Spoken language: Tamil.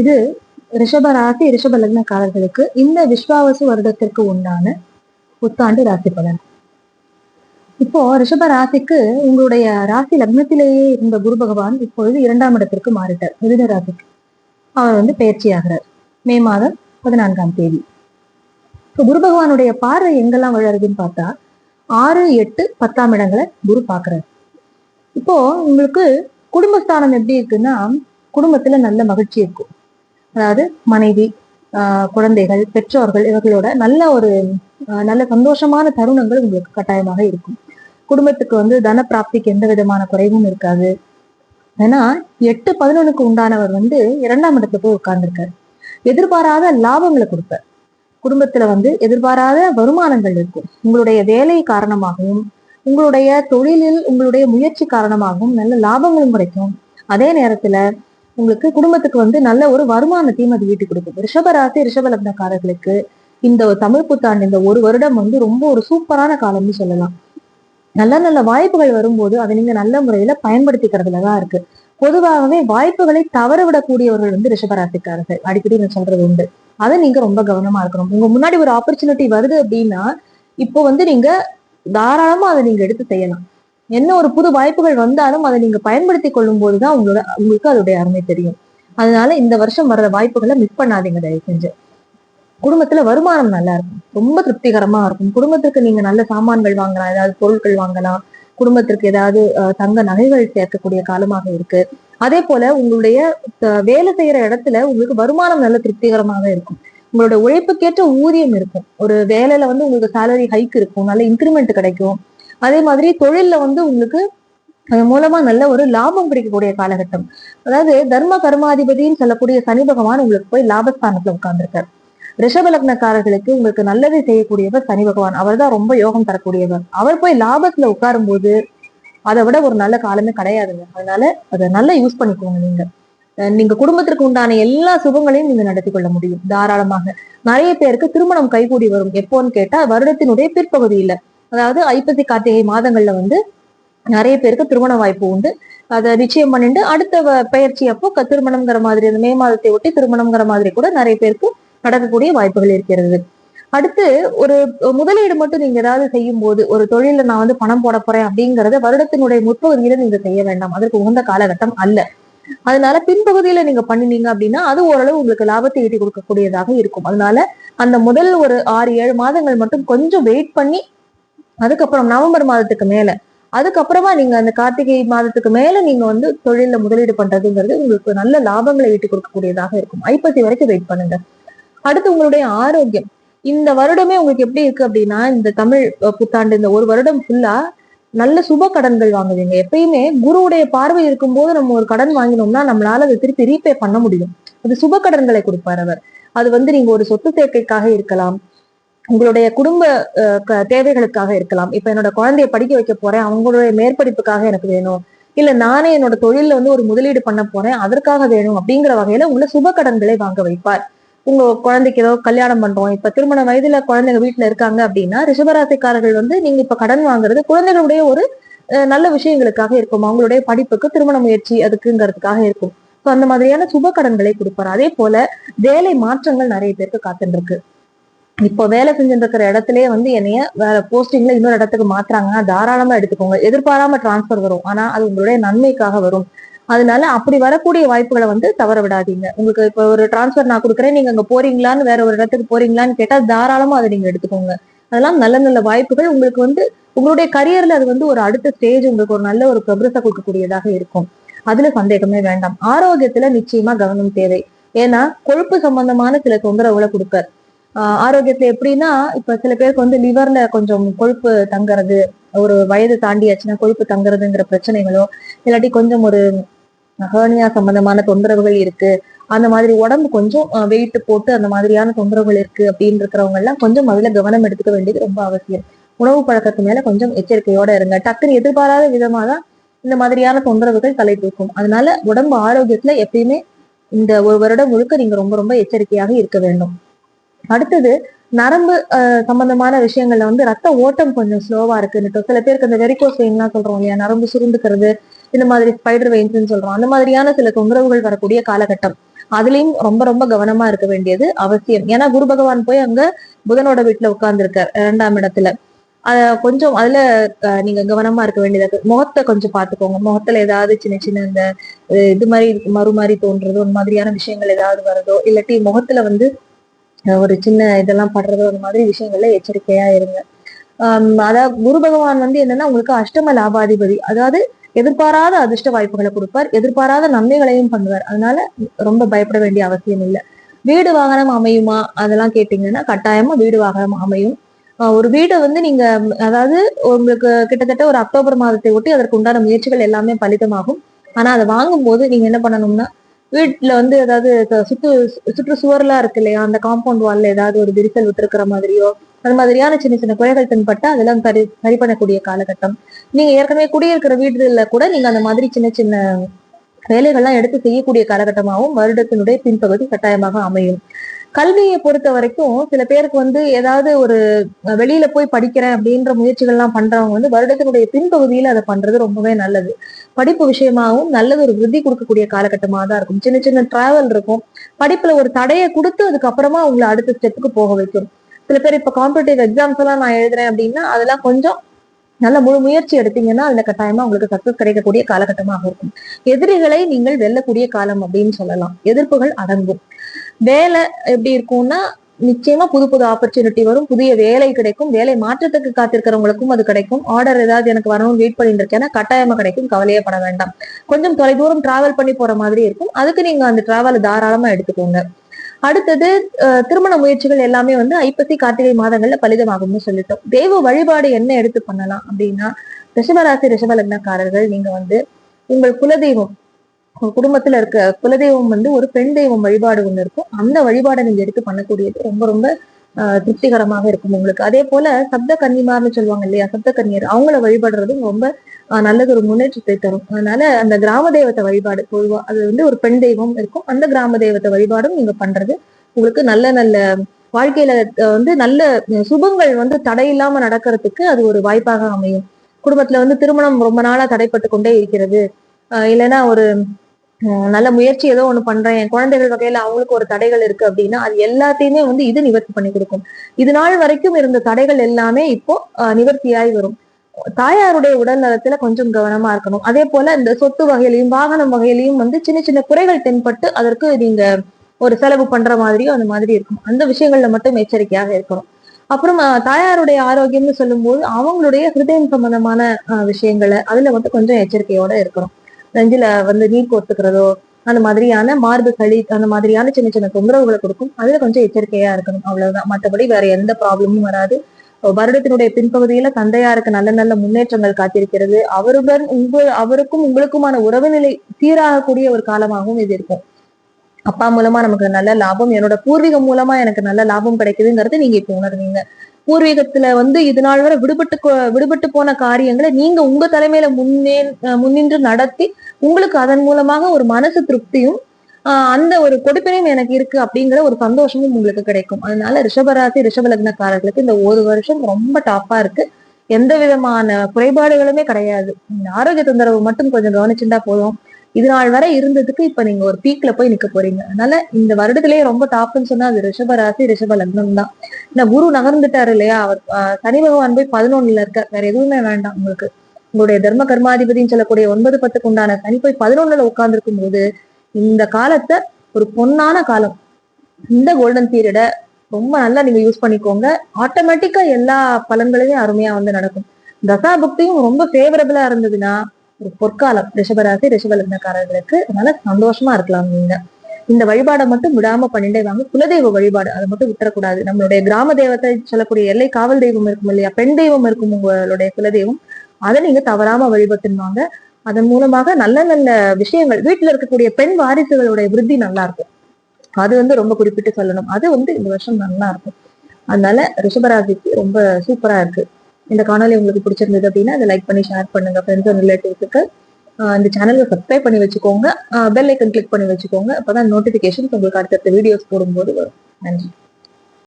இது ரிஷப ராசி ரிஷப லக்னக்காரர்களுக்கு இந்த விஸ்வாவசு வருடத்திற்கு உண்டான புத்தாண்டு ராசி பலன். இப்போ ரிஷப ராசிக்கு உங்களுடைய ராசி லக்னத்திலேயே இருந்த குரு பகவான் இப்பொழுது இரண்டாம் இடத்திற்கு மாறிட்டார். மிதுன ராசிக்கு. அவர் வந்து பயிற்சி ஆகிறார். மே மாதம் பதினான்காம் தேதி. இப்போ குரு பகவானுடைய பார்வை எங்கெல்லாம் வளருதுன்னு பார்த்தா ஆறு எட்டு பத்தாம் இடங்களை குரு பார்க்கறாரு. இப்போ உங்களுக்கு குடும்பஸ்தானம் எப்படி இருக்குன்னா குடும்பத்துல நல்ல மகிழ்ச்சி இருக்கும். அதாவது மனைவி ஆஹ் குழந்தைகள் பெற்றோர்கள் இவர்களோட நல்ல ஒரு ஆஹ் நல்ல சந்தோஷமான தருணங்கள் உங்களுக்கு கட்டாயமாக இருக்கும். குடும்பத்துக்கு வந்து தன பிராப்திக்கு எந்த விதமான குறைவும் இருக்காது. ஏன்னா எட்டு பதினொன்னுக்கு உண்டானவர் வந்து இரண்டாம் இடத்துல போய் உட்கார்ந்துருக்காரு. எதிர்பாராத லாபங்களை கொடுப்பார். குடும்பத்துல வந்து எதிர்பாராத வருமானங்கள் இருக்கும். உங்களுடைய வேலை காரணமாகவும் உங்களுடைய தொழிலில் உங்களுடைய முயற்சி காரணமாகவும் நல்ல லாபங்களும் கிடைக்கும். அதே நேரத்துல உங்களுக்கு குடும்பத்துக்கு வந்து நல்ல ஒரு வருமானத்தையும் அது வீட்டு கொடுக்கும் ரிஷபராசி ரிஷபலக்னக்காரர்களுக்கு இந்த தமிழ் புத்தாண்டு இந்த ஒரு வருடம் வந்து ரொம்ப ஒரு சூப்பரான காலம்னு சொல்லலாம். நல்ல நல்ல வாய்ப்புகள் வரும்போது அதை நீங்க நல்ல முறையில பயன்படுத்திக்கிறதுல தான் இருக்கு. பொதுவாகவே வாய்ப்புகளை தவற விடக்கூடியவர்கள் வந்து ரிஷபராசிக்காரர்கள். அடிக்கடி நான் சொல்றது உண்டு. அதை நீங்க ரொம்ப கவனமா இருக்கணும். உங்க முன்னாடி ஒரு ஆப்பர்ச்சுனிட்டி வருது அப்படின்னா இப்போ வந்து நீங்க தாராளமா அதை நீங்க எடுத்து செய்யலாம். என்ன ஒரு புது வாய்ப்புகள் வந்தாலும் அதை நீங்க பயன்படுத்தி கொள்ளும் போதுதான் உங்களோட உங்களுக்கு அதோடைய அருமை தெரியும். அதனால இந்த வருஷம் வர்ற வாய்ப்புகளை மிஸ் பண்ணாதீங்க தயவு செஞ்சு. குடும்பத்துல வருமானம் நல்லா இருக்கும் ரொம்ப திருப்திகரமா இருக்கும். குடும்பத்துக்கு நீங்க நல்ல சாமான்கள் வாங்கலாம் ஏதாவது பொருட்கள் வாங்கலாம். குடும்பத்திற்கு ஏதாவது தங்க நகைகள் சேர்க்கக்கூடிய காலமாக இருக்கு. அதே போல உங்களுடைய அஹ், வேலை செய்யற இடத்துல உங்களுக்கு வருமானம் நல்ல திருப்திகரமாக இருக்கும். உங்களோட உழைப்புக்கேற்ற ஊதியம் இருக்கும். ஒரு வேலையில வந்து உங்களுக்கு சேலரி ஹைக் இருக்கும். நல்ல இன்க்ரிமெண்ட் கிடைக்கும். அதே மாதிரி தொழில்ல வந்து உங்களுக்கு அது மூலமா நல்ல ஒரு லாபம் கிடைக்கக்கூடிய காலகட்டம். அதாவது தர்ம கர்மாதிபதின்னு சொல்லக்கூடிய சனி பகவான் உங்களுக்கு போய் லாபஸ்தானத்துல உட்கார்ந்துருக்கார். ரிஷபலக்னக்காரர்களுக்கு உங்களுக்கு நல்லதை செய்யக்கூடியவர் சனி பகவான். அவர் தான் ரொம்ப யோகம் தரக்கூடியவர். அவர் போய் லாபத்துல உட்காரும் போது அதை விட ஒரு நல்ல காலமே கிடையாதுங்க. அதனால அதை நல்லா யூஸ் பண்ணிக்கோங்க நீங்க. அஹ் நீங்க குடும்பத்திற்கு உண்டான எல்லா சுபங்களையும் நீங்க நடத்தி கொள்ள முடியும் தாராளமாக. நிறைய பேருக்கு திருமணம் கைகூடி வரும். எப்போன்னு கேட்டா வருடத்தினுடைய பிற்பகுதியில. அதாவது ஐப்பசி கார்த்திகை மாதங்கள்ல வந்து நிறைய பேருக்கு திருமண வாய்ப்பு உண்டு. அதை நிச்சயம் பண்ணிட்டு அடுத்த வ- பயிற்சி அப்போ திருமணம்ங்கிற மாதிரி அந்த மே மாதத்தை ஒட்டி திருமணம்ங்கிற மாதிரி கூட நிறைய பேருக்கு நடக்கக்கூடிய வாய்ப்புகள் இருக்கிறது. அடுத்து ஒரு முதலீடு மட்டும் நீங்க ஏதாவது செய்யும் போது ஒரு தொழில நான் வந்து பணம் போட போறேன் அப்படிங்கறத வருடத்தினுடைய முற்பகுதியில நீங்க செய்ய வேண்டாம். அதற்கு உகந்த காலகட்டம் அல்ல. அதனால பின்பகுதியில நீங்க பண்ணினீங்க அப்படின்னா அது ஓரளவு உங்களுக்கு லாபத்தை ஈட்டி கொடுக்கக்கூடியதாக இருக்கும். அதனால அந்த முதல் ஒரு ஆறு ஏழு மாதங்கள் மட்டும் கொஞ்சம் வெயிட் பண்ணி அதுக்கப்புறம் நவம்பர் மாதத்துக்கு மேல. அதுக்கப்புறமா நீங்க அந்த கார்த்திகை மாதத்துக்கு மேல நீங்க வந்து தொழில முதலீடு பண்றதுங்கிறது உங்களுக்கு நல்ல லாபங்களை ஈட்டு கொடுக்கக்கூடியதாக இருக்கும். ஐப்பசி வரைக்கும் வெயிட் பண்ணுங்க. அடுத்து உங்களுடைய ஆரோக்கியம். இந்த வருடமே உங்களுக்கு எப்படி இருக்கு அப்படின்னா இந்த தமிழ் புத்தாண்டு இந்த ஒரு வருடம் ஃபுல்லா நல்ல சுப கடன்கள் வாங்குவீங்க. எப்பயுமே குருவுடைய பார்வை இருக்கும்போது நம்ம ஒரு கடன் வாங்கினோம்னா நம்மளால அதை திருப்பி ரீபே பண்ண முடியும். அது சுப கடன்களை கொடுப்பார் அவர். அது வந்து நீங்க ஒரு சொத்து சேர்க்கைக்காக இருக்கலாம். உங்களுடைய குடும்ப க- தேவைகளுக்காக இருக்கலாம். இப்ப என்னோட குழந்தைய படிக்க வைக்க போறேன். அவங்களுடைய மேற்படிப்புக்காக எனக்கு வேணும். இல்ல நானே என்னோட தொழில்ல வந்து ஒரு முதலீடு பண்ண போறேன். அதற்காக வேணும் அப்படிங்கிற வகையில உங்களை சுப கடன்களை வாங்க வைப்பார். உங்க குழந்தைக்கு ஏதோ கல்யாணம் பண்றோம். இப்ப திருமண வயதுல குழந்தைங்க வீட்டுல இருக்காங்க அப்படின்னா ரிஷபராசிக்காரர்கள் வந்து நீங்க இப்ப கடன் வாங்குறது குழந்தைகளுடைய ஒரு அஹ், நல்ல விஷயங்களுக்காக இருக்கும். அவங்களுடைய படிப்புக்கு திருமண முயற்சி அதுக்குங்கிறதுக்காக இருக்கும். ஸோ அந்த மாதிரியான சுப கடன்களை கொடுப்பாரு. அதே போல வேலை மாற்றங்கள் நிறைய பேருக்கு காத்துட்டு இருக்கு. இப்போ வேலை செஞ்சுட்டு இருக்கிற இடத்துலயே வந்து என்னைய வேற போஸ்டிங்ல இன்னொரு இடத்துக்கு மாத்துறாங்கன்னா தாராளமா எடுத்துக்கோங்க. எதிர்பாராம டிரான்ஸ்பர் வரும். ஆனா அது உங்களுடைய நன்மைக்காக வரும். அதனால அப்படி வரக்கூடிய வாய்ப்புகளை வந்து தவற விடாதீங்க. உங்களுக்கு இப்போ ஒரு டிரான்ஸ்ஃபர் நான் கொடுக்குறேன் நீங்க அங்க போறீங்களான்னு வேற ஒரு இடத்துக்கு போறீங்களான்னு கேட்டா தாராளமா அதை நீங்க எடுத்துக்கோங்க. அதெல்லாம் நல்ல நல்ல வாய்ப்புகள். உங்களுக்கு வந்து உங்களுடைய கரியர்ல அது வந்து ஒரு அடுத்த ஸ்டேஜ் உங்களுக்கு ஒரு நல்ல ஒரு ப்ரொக்ரஸ கொடுக்கக்கூடியதாக இருக்கும். அதுல சந்தேகமே வேண்டாம். ஆரோக்கியத்துல நிச்சயமா கவனம் தேவை. ஏன்னா கொழுப்பு சம்பந்தமான சில தொந்தரவுகளை கொடுக்க ஆரோக்கியத்துல எப்படின்னா இப்ப சில பேருக்கு வந்து லிவர்ல கொஞ்சம் கொழுப்பு தங்குறது ஒரு வயது தாண்டியாச்சுன்னா கொழுப்பு தங்குறதுங்கிற பிரச்சனைகளோ இல்லாட்டி கொஞ்சம் ஒரு ஹேர்னியா சம்பந்தமான தொந்தரவுகள் இருக்கு. அந்த மாதிரி உடம்பு கொஞ்சம் வெயிட் போட்டு அந்த மாதிரியான தொந்தரவுகள் இருக்கு அப்படின்னு இருக்கிறவங்க எல்லாம் கொஞ்சம் அதுல கவனம் எடுத்துக்க வேண்டியது ரொம்ப அவசியம். உணவு பழக்கத்து மேல கொஞ்சம் எச்சரிக்கையோட இருங்க. டக்குன்னு எதிர்பாராத விதமா தான் இந்த மாதிரியான தொந்தரவுகள் தலை தூக்கும். அதனால உடம்பு ஆரோக்கியத்துல எப்பயுமே இந்த ஒரு வருடம் முழுக்க நீங்க ரொம்ப ரொம்ப எச்சரிக்கையாக இருக்க வேண்டும். அடுத்தது நரம்பு அஹ், சம்பந்தமான விஷயங்கள்ல வந்து ரத்த ஓட்டம் கொஞ்சம் ஸ்லோவா இருக்குன்னு சில பேருக்கு இந்த வெரிகோஸ் வெயின்லாம் சொல்றோம் இல்லையா? நரம்பு சுருண்டுக்கிறது இந்த மாதிரி ஸ்பைடர் வெயின்ஸ்னு சொல்றோம். அந்த மாதிரியான சில தொந்தரவுகள் வரக்கூடிய காலகட்டம். அதுலயும் ரொம்ப ரொம்ப கவனமா இருக்க வேண்டியது அவசியம். ஏன்னா குரு பகவான் போய் அங்க புதனோட வீட்டுல உட்கார்ந்துருக்கார் இரண்டாம் இடத்துல. அத கொஞ்சம் அதுல நீங்க கவனமா இருக்க வேண்டியதா இருக்கு. முகத்தை கொஞ்சம் பாத்துக்கோங்க முகத்துல ஏதாவது சின்ன சின்ன இந்த இது மாதிரி மறு மாதிரி தோன்றதோ இந்த மாதிரியான விஷயங்கள் ஏதாவது வருதோ இல்லாட்டி முகத்துல வந்து ஒரு சின்ன இதெல்லாம் படுறது அந்த மாதிரி விஷயங்கள்ல எச்சரிக்கையா இருங்க. ஆஹ் அதாவது குரு பகவான் வந்து என்னன்னா உங்களுக்கு அஷ்டம லாபாதிபதி. அதாவது எதிர்பாராத அதிர்ஷ்ட வாய்ப்புகளை கொடுப்பார். எதிர்பாராத நன்மைகளையும் பண்ணுவார். அதனால ரொம்ப பயப்பட வேண்டிய அவசியம் இல்லை. வீடு வாகனம் அமையுமா? அதெல்லாம் கேட்டீங்கன்னா கட்டாயமா வீடு வாகனம் அமையும். ஆஹ் ஒரு வீடை வந்து நீங்க அதாவது உங்களுக்கு கிட்டத்தட்ட ஒரு அக்டோபர் மாதத்தை ஒட்டி அதற்கு உண்டான முயற்சிகள் எல்லாமே பலிதமாகும். ஆனா அதை வாங்கும் போது நீங்க என்ன பண்ணணும்னா வீட்டுல வந்து ஏதாவது சுற்று சுற்று சுவர்லாம் இருக்கு இல்லையா? அந்த காம்பவுண்ட் வால்ல ஏதாவது ஒரு விரிசல் விட்டுருக்கிற மாதிரியோ அது மாதிரியான சின்ன சின்ன குறைகள் தென்பட்டா அதெல்லாம் சரி சரி பண்ணக்கூடிய காலகட்டம். நீங்க ஏற்கனவே குடியிருக்கிற வீடுல கூட நீங்க அந்த மாதிரி சின்ன சின்ன வேலைகள்லாம் எடுத்து செய்யக்கூடிய காலகட்டமாகவும் வருடத்தினுடைய பின்பகுதி கட்டாயமாக அமையும். கல்வியை பொறுத்த வரைக்கும் சில பேருக்கு வந்து ஏதாவது ஒரு வெளியில போய் படிக்கிறேன் அப்படின்ற முயற்சிகள்லாம் பண்றவங்க வந்து வருடத்தினுடைய பின்பகுதியில அதை பண்றது ரொம்பவே நல்லது. படிப்பு விஷயமாகவும் நல்லது ஒரு விருத்தி கொடுக்கக்கூடிய காலகட்டமாக தான் இருக்கும். சின்ன சின்ன டிராவல் இருக்கும். படிப்புல ஒரு தடையை கொடுத்து அதுக்கப்புறமா உங்களை அடுத்த ஸ்டெப்புக்கு போக வைக்கும். சில பேர் இப்ப காம்படிட்டிவ் எக்ஸாம்ஸ் எல்லாம் நான் எழுதுறேன் அப்படின்னா அதெல்லாம் கொஞ்சம் நல்ல முழு முயற்சி எடுத்தீங்கன்னா அதுல கட்டாயமா உங்களுக்கு சக்சஸ் கிடைக்கக்கூடிய காலகட்டமாக இருக்கும். எதிரிகளை நீங்கள் வெல்லக்கூடிய காலம் அப்படின்னு சொல்லலாம். எதிர்ப்புகள் அடங்கும். வேலை எப்படி இருக்கும்னா நிச்சயமா புது புது ஆப்பர்ச்சுனிட்டி வரும் புதிய வேலை கிடைக்கும் வேலை மாற்றத்துக்கு காத்திருக்கிறவங்களுக்கும் அது கிடைக்கும். ஆர்டர் ஏதாவது எனக்கு வரணும்னு வெயிட் பண்ணிட்டு இருக்கேன்னா கட்டாயமா கிடைக்கும் கவலையே பட வேண்டாம். கொஞ்சம் தொலைதூரம் டிராவல் பண்ணி போற மாதிரி இருக்கும். அதுக்கு நீங்க அந்த டிராவல் தாராளமா எடுத்துக்கோங்க. அடுத்தது திருமண முயற்சிகள் எல்லாமே வந்து ஐப்பசி கார்த்திகை மாதங்கள்ல பலிதமாகும்னு சொல்லிட்டோம். தெய்வ வழிபாடு என்ன எடுத்து பண்ணலாம் அப்படின்னா ரிஷபராசி ரிஷபலக்னக்காரர்கள் நீங்க வந்து உங்கள் குலதெய்வம் குடும்பத்துல இருக்க குலதெய்வம் வந்து ஒரு பெண் தெய்வம் வழிபாடு ஒண்ணு இருக்கும். அந்த வழிபாடை நீங்க எடுத்து பண்ணக்கூடியது ரொம்ப ரொம்ப திருப்திகரமாக இருக்கும் உங்களுக்கு. அதே போல சப்த கன்னிமார்னு சொல்லுவாங்க இல்லையா சப்த கன்னியர் அவங்கள வழிபடுறதும் ரொம்ப நல்லது ஒரு முன்னேற்றத்தை தரும். அதனால அந்த கிராம தெய்வத்தை வழிபாடு பொதுவா அது வந்து ஒரு பெண் தெய்வம் இருக்கும். அந்த கிராம தெய்வத்தை வழிபாடும் நீங்க பண்றது உங்களுக்கு நல்ல நல்ல வாழ்க்கையில வந்து நல்ல சுபங்கள் வந்து தடையில்லாம நடக்கிறதுக்கு அது ஒரு வாய்ப்பாக அமையும். குடும்பத்துல வந்து திருமணம் ரொம்ப நாளா தடைப்பட்டு கொண்டே இருக்கிறது. ஆஹ் இல்லைன்னா ஒரு நல்ல முயற்சி ஏதோ ஒண்ணு பண்றேன். என் குழந்தைகள் வகையில அவங்களுக்கு ஒரு தடைகள் இருக்கு அப்படின்னா அது எல்லாத்தையுமே வந்து இது நிவர்த்தி பண்ணி கொடுக்கும். இது நாள் வரைக்கும் இருந்த தடைகள் எல்லாமே இப்போ நிவர்த்தியாய் வரும். தாயாருடைய உடல் நலத்துல கொஞ்சம் கவனமா இருக்கணும். அதே போல இந்த சொத்து வகையிலையும் வாகனம் வகையிலையும் வந்து சின்ன சின்ன குறைகள் தென்பட்டு அதற்கு நீங்க ஒரு செலவு பண்ற மாதிரியோ அந்த மாதிரி இருக்கும். அந்த விஷயங்கள்ல மட்டும் எச்சரிக்கையாக இருக்கணும். அப்புறம் தாயாருடைய ஆரோக்கியம்னு சொல்லும்போது அவங்களுடைய ஹிருதயம் சம்பந்தமான விஷயங்களை அதுல வந்து கொஞ்சம் எச்சரிக்கையோட இருக்கணும். நெஞ்சில வந்து நீர் கோர்த்துக்கிறதோ அந்த மாதிரியான மார்பு சளி அந்த மாதிரியான சின்ன சின்ன தொந்தரவுகளை கொடுக்கும். அதுல கொஞ்சம் எச்சரிக்கையா இருக்கணும். அவ்வளவுதான். மற்றபடி வேற எந்த ப்ராப்ளமும் வராது. வருடத்தினுடைய பின்பகுதியில தந்தையாருக்கு நல்ல நல்ல முன்னேற்றங்கள் காத்திருக்கிறது. அவருடன் உங்க அவருக்கும் உங்களுக்குமான உறவு நிலை சீராகக்கூடிய ஒரு காலமாகவும் இது இருக்கும். அப்பா மூலமா நமக்கு நல்ல லாபம் என்னோட பூர்வீகம் மூலமா எனக்கு நல்ல லாபம் கிடைக்குதுங்கிறது நீங்க இப்ப உணர்வீங்க பூர்வீகத்துல வந்து இது நாள் வரை விடுபட்டு விடுபட்டு போன காரியங்களை நீங்க உங்க தலைமையில முன்னே முன்னின்று நடத்தி உங்களுக்கு அதன் மூலமாக ஒரு மனசு திருப்தியும் அந்த ஒரு கொடுப்பினையும் எனக்கு இருக்கு அப்படிங்கிற ஒரு சந்தோஷமும் உங்களுக்கு கிடைக்கும். அதனால ரிஷபராசி ரிஷப லக்னக்காரர்களுக்கு இந்த ஒரு வருஷம் ரொம்ப டாப்பா இருக்கு. எந்த விதமான குறைபாடுகளுமே கிடையாது. ஆரோக்கிய தொந்தரவு மட்டும் கொஞ்சம் கவனிச்சுட்டா போதும். இது நாள் வரை இருந்ததுக்கு இப்ப நீங்க ஒரு பீக்ல போய் நிக்க போறீங்க. அதனால இந்த வருடத்திலேயே ரொம்ப டாப்னு சொன்னா அது ரிஷப ராசி ரிஷப லக்னம் தான். இந்த குரு நகர்ந்துட்டாரு இல்லையா? அவர் சனி பகவான் போய் பதினொன்னுல இருக்க வேற எதுவுமே வேண்டாம் உங்களுக்கு. உங்களுடைய தர்ம கர்மாதிபதின்னு சொல்லக்கூடிய ஒன்பது பத்துக்கு உண்டான சனி போய் பதினொன்னுல உட்கார்ந்துருக்கும் போது இந்த காலத்தை ஒரு பொன்னான காலம். இந்த கோல்டன் பீரியட ரொம்ப நல்லா நீங்க யூஸ் பண்ணிக்கோங்க. ஆட்டோமேட்டிக்கா எல்லா பலன்களையும் அருமையா வந்து நடக்கும். தசா புக்தியும் ரொம்ப ஃபேவரபிளா இருந்ததுன்னா ஒரு பொற்காலம் ரிஷபராசி ரிஷபலக்னக்காரர்களுக்கு அதனால சந்தோஷமா இருக்கலாம் நீங்க. இந்த வழிபாடை மட்டும் விடாம பண்ணிட்டே வாங்க. குலதெய்வ வழிபாடு அதை மட்டும் விட்டுறக்கூடாது. நம்மளுடைய கிராம தெய்வத்தை சொல்லக்கூடிய எல்லை காவல் தெய்வம் இருக்கும் இல்லையா? பெண் தெய்வம் இருக்கும் உங்களுடைய குலதெய்வம். அதை நீங்க தவறாம வழிபட்டுருவாங்க அதன் மூலமாக நல்ல நல்ல விஷயங்கள் வீட்டுல இருக்கக்கூடிய பெண் வாரிசுகளுடைய விருத்தி நல்லா இருக்கும். அது வந்து ரொம்ப குறிப்பிட்டு சொல்லணும். அது வந்து இந்த வருஷம் நல்லா இருக்கும். அதனால ரிஷபராசிக்கு ரொம்ப சூப்பரா இருக்கு. இந்த காணொலி உங்களுக்கு பிடிச்சிருந்தது அப்படின்னா அதை லைக் பண்ணி ஷேர் பண்ணுங்க. ஃப்ரெண்ட்ஸ் அண்ட் ரிலேட்டிவ்ஸுக்கு இந்த சேனலை சப்ஸ்கிரைப் பண்ணி வச்சுக்கோங்க. பெல் ஐக்கன் கிளிக் பண்ணி வச்சுக்கோங்க. அப்போதான் நோட்டிஃபிகேஷன்ஸ் உங்களுக்கு அடுத்தடுத்த வீடியோஸ் போடும்போது வரும். நன்றி.